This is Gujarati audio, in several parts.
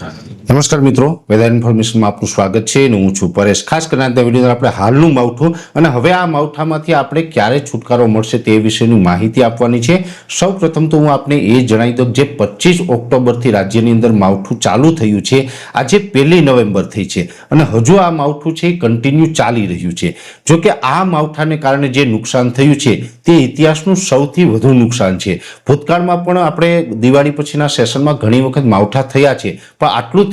Aye. નમસ્કાર મિત્રો, વેધર ઇન્ફોર્મેશનમાં આપનું સ્વાગત છે અને હું છું પરેશ. ખાસ કરીને આજના વીડિયો આપણે હાલનું માવઠું અને હવે આ માવઠામાંથી આપણે ક્યારે છુટકારો મળશે તે વિશેની માહિતી આપવાની છે. સૌ પ્રથમ તો હું આપને એ જણાવી દઉં જે પચીસ ઓક્ટોબરથી રાજ્યની અંદર માવઠું ચાલુ થયું છે, આજે પહેલી નવેમ્બર થઈ છે અને હજુ આ માવઠું છે એ કન્ટિન્યુ ચાલી રહ્યું છે. જો કે આ માવઠાને કારણે જે નુકસાન થયું છે તે ઇતિહાસનું સૌથી વધુ નુકસાન છે. ભૂતકાળમાં પણ આપણે દિવાળી પછીના સેશનમાં ઘણી વખત માવઠા થયા છે, પણ આટલું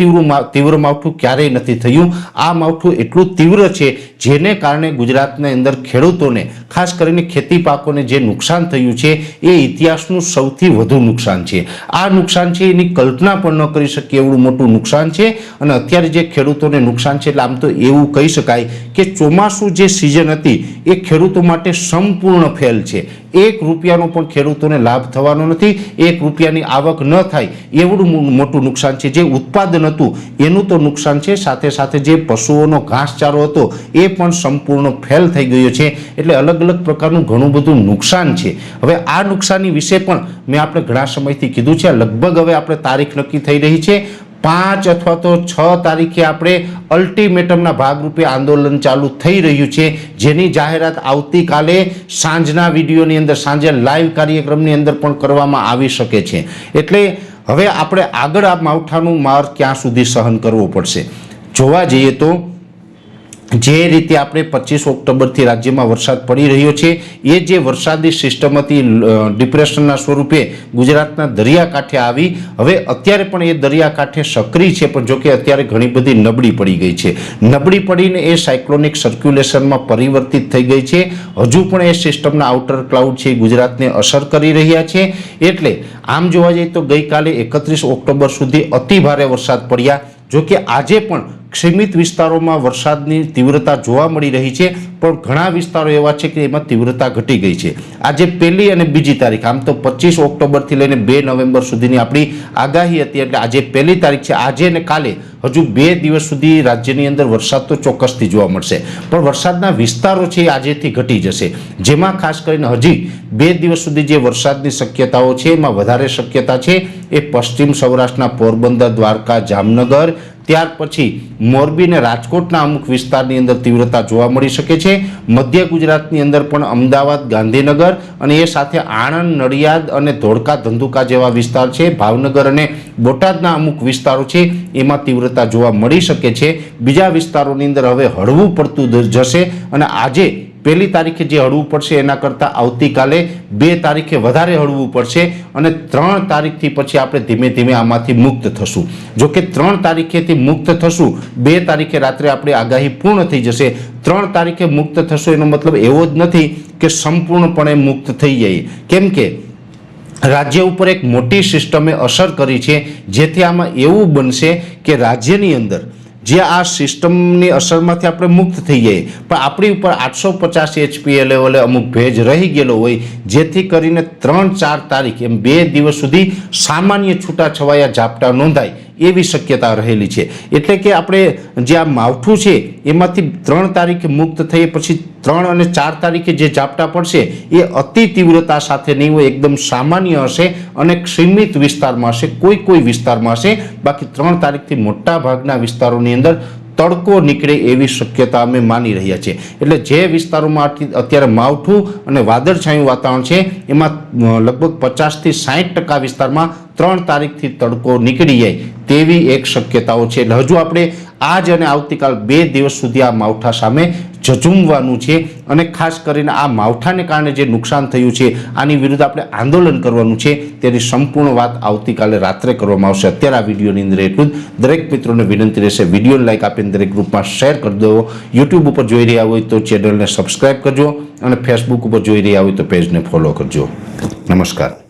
તીવ્ર માવઠું ક્યારેય નથી થયું. આ માવઠું એટલું તીવ્ર છે, જેને કારણે ગુજરાતની અંદર ખેડૂતોને, ખાસ કરીને ખેતી પાકોને જે નુકસાન થયું છે, એ ઇતિહાસનું સૌથી વધુ નુકસાન છે. આ નુકસાન છે, એની કલ્પના પણ ન કરી શકીએ એવું મોટું નુકસાન છે. અને અત્યારે જે ખેડૂતોને નુકસાન છે, એટલે આમ તો એવું કહી શકાય કે ચોમાસું જે સિઝન હતી, એ ખેડૂતો માટે સંપૂર્ણ ફેલ છે. એક રૂપિયાનો પણ ખેડૂતોને લાભ થવાનો નથી. એક રૂપિયાની આવક ન થાય એવડું મોટું નુકસાન છે. જે ઉત્પાદન હતું એનું તો નુકસાન છે. સાથે સાથે જે પશુઓનો ઘાસચારો હતો એ પણ સંપૂર્ણ ફેલ થઈ ગયો છે. એટલે અલગ અલગ પ્રકારનું ઘણું બધું નુકસાન છે. હવે આ નુકસાની વિશે પણ મેં આપણે ઘણા સમયથી કીધું છે. લગભગ હવે આપણે તારીખ નક્કી થઈ રહી છે. પાંચ અથવા તો છ તારીખે આપણે અલ્ટિમેટમના ભાગરૂપે આંદોલન ચાલુ થઈ રહ્યું છે. જેની જાહેરાત આવતીકાલે સાંજના વિડીયોની અંદર, સાંજે લાઈવ કાર્યક્રમની અંદર પણ કરવામાં આવી શકે છે. એટલે હવે આપણે આગળ આ માવઠાનું માર ક્યાં સુધી સહન કરવો પડશે? જોવા જઈએ તો જે રીતે આપણે પચીસ ઓક્ટોબરથી રાજ્યમાં વરસાદ પડી રહ્યો છે, એ જે વરસાદી સિસ્ટમ હતી ડિપ્રેશનના સ્વરૂપે ગુજરાતના દરિયાકાંઠે આવી, હવે અત્યારે પણ એ દરિયાકાંઠે સક્રિય છે, પણ જોકે અત્યારે ઘણી બધી નબળી પડી ગઈ છે. નબળી પડીને એ સાયક્લોનિક સર્ક્યુલેશનમાં પરિવર્તિત થઈ ગઈ છે. હજુ પણ એ સિસ્ટમના આઉટર ક્લાઉડ છે ગુજરાતને અસર કરી રહ્યા છે. એટલે આમ જોવા જઈએ તો ગઈકાલે એકત્રીસ ઓક્ટોબર સુધી અતિ ભારે વરસાદ પડ્યા. જોકે આજે પણ સીમિત વિસ્તારોમાં વરસાદની તીવ્રતા જોવા મળી રહી છે, પણ ઘણા વિસ્તારો એવા છે કે એમાં તીવ્રતા ઘટી ગઈ છે. આજે પહેલી અને બીજી તારીખ, આમ તો પચીસ ઓક્ટોબરથી લઈને બે નવેમ્બર સુધીની આપણી આગાહી હતી, એટલે આજે પહેલી તારીખ છે. આજે અને કાલે હજુ બે દિવસ સુધી રાજ્યની અંદર વરસાદ તો ચોક્કસથી જોવા મળશે. પણ વરસાદના વિસ્તારો છે એ આજેથી ઘટી જશે. જેમાં ખાસ કરીને હજી બે દિવસ સુધી જે વરસાદની શક્યતાઓ છે, એમાં વધારે શક્યતા છે, એ પશ્ચિમ સૌરાષ્ટ્રના પોરબંદર, દ્વારકા, જામનગર ત્યાર પછી મોરબી અને રાજકોટના અમુક વિસ્તારની અંદર તીવ્રતા જોવા મળી શકે છે. મધ્ય ગુજરાતની અંદર પણ અમદાવાદ, ગાંધીનગર અને એ સાથે આણંદ, નડિયાદ અને ધોળકા, ધંધુકા જેવા વિસ્તાર છે. ભાવનગર અને બોટાદના અમુક વિસ્તારો છે, એમાં તીવ્રતા જોવા મળી શકે છે. બીજા વિસ્તારોની અંદર હવે હળવું પડતું જશે અને આજે પહેલી તારીખે જે હળવું પડશે એના કરતાં આવતીકાલે બે તારીખે વધારે હળવું પડશે અને ત્રણ તારીખથી પછી આપણે ધીમે ધીમે આમાંથી મુક્ત થશું. જો કે ત્રણ તારીખેથી મુક્ત થશું, બે તારીખે રાત્રે આપણી આગાહી પૂર્ણ થઈ જશે. ત્રણ તારીખે મુક્ત થશું એનો મતલબ એવો જ નથી કે સંપૂર્ણપણે મુક્ત થઈ જઈએ કેમ કે રાજ્ય ઉપર એક મોટી સિસ્ટમે અસર કરી છે, જેથી આમાં એવું બનશે કે રાજ્યની અંદર જે આ સિસ્ટમની અસરમાંથી આપણે મુક્ત થઈ જઈએ. પણ આપણી ઉપર આઠસો પચાસ એચપીએ લેવલે અમુક ભેજ રહી ગયેલો હોય, જેથી કરીને ત્રણ ચાર તારીખ એમ બે દિવસ સુધી સામાન્ય છૂટાછવાયા ઝાપટા નોંધાય. એવી શક્યતા રહેલી છે. એટલે કે આપણે જે આ માવઠું છે, એમાંથી ત્રણ તારીખે મુક્ત થઈ પછી ત્રણ અને ચાર તારીખે જે ઝાપટા પડશે, એ અતિ તીવ્રતા સાથે નહીં હોય, એકદમ સામાન્ય હશે અને સીમિત વિસ્તારમાં હશે, કોઈ કોઈ વિસ્તારમાં હશે. બાકી ત્રણ તારીખથી મોટા ભાગના વિસ્તારોની અંદર તડકો નીકળે એવી શક્યતા અમે માની રહ્યા છીએ. એટલે જે વિસ્તારોમાં અત્યારે માવઠું અને વાદળછાયું વાતાવરણ છે, એમાં લગભગ પચાસથી સાઠ ટકા વિસ્તારમાં ત્રણ તારીખથી તડકો નીકળી જાય તેવી એક શક્યતાઓ છે. એટલે હજુ આપણે આજ અને આવતીકાલ બે દિવસ સુધી આ માવઠા સામે ઝઝૂમવાનું છે અને ખાસ કરીને આ માવઠાને કારણે જે નુકસાન થયું છે, આની વિરુદ્ધ આપણે આંદોલન કરવાનું છે, તેની સંપૂર્ણ વાત આવતીકાલે રાત્રે કરવામાં આવશે. અત્યારે આ વિડીયોની અંદર એટલું જ. દરેક મિત્રોને વિનંતી રહેશે, વિડીયોને લાઇક આપીને દરેક ગ્રુપમાં શેર કરી દો. યુટ્યુબ ઉપર જોઈ રહ્યા હોય તો ચેનલને સબસ્ક્રાઈબ કરજો અને ફેસબુક ઉપર જોઈ રહ્યા હોય તો પેજને ફોલો કરજો. નમસ્કાર.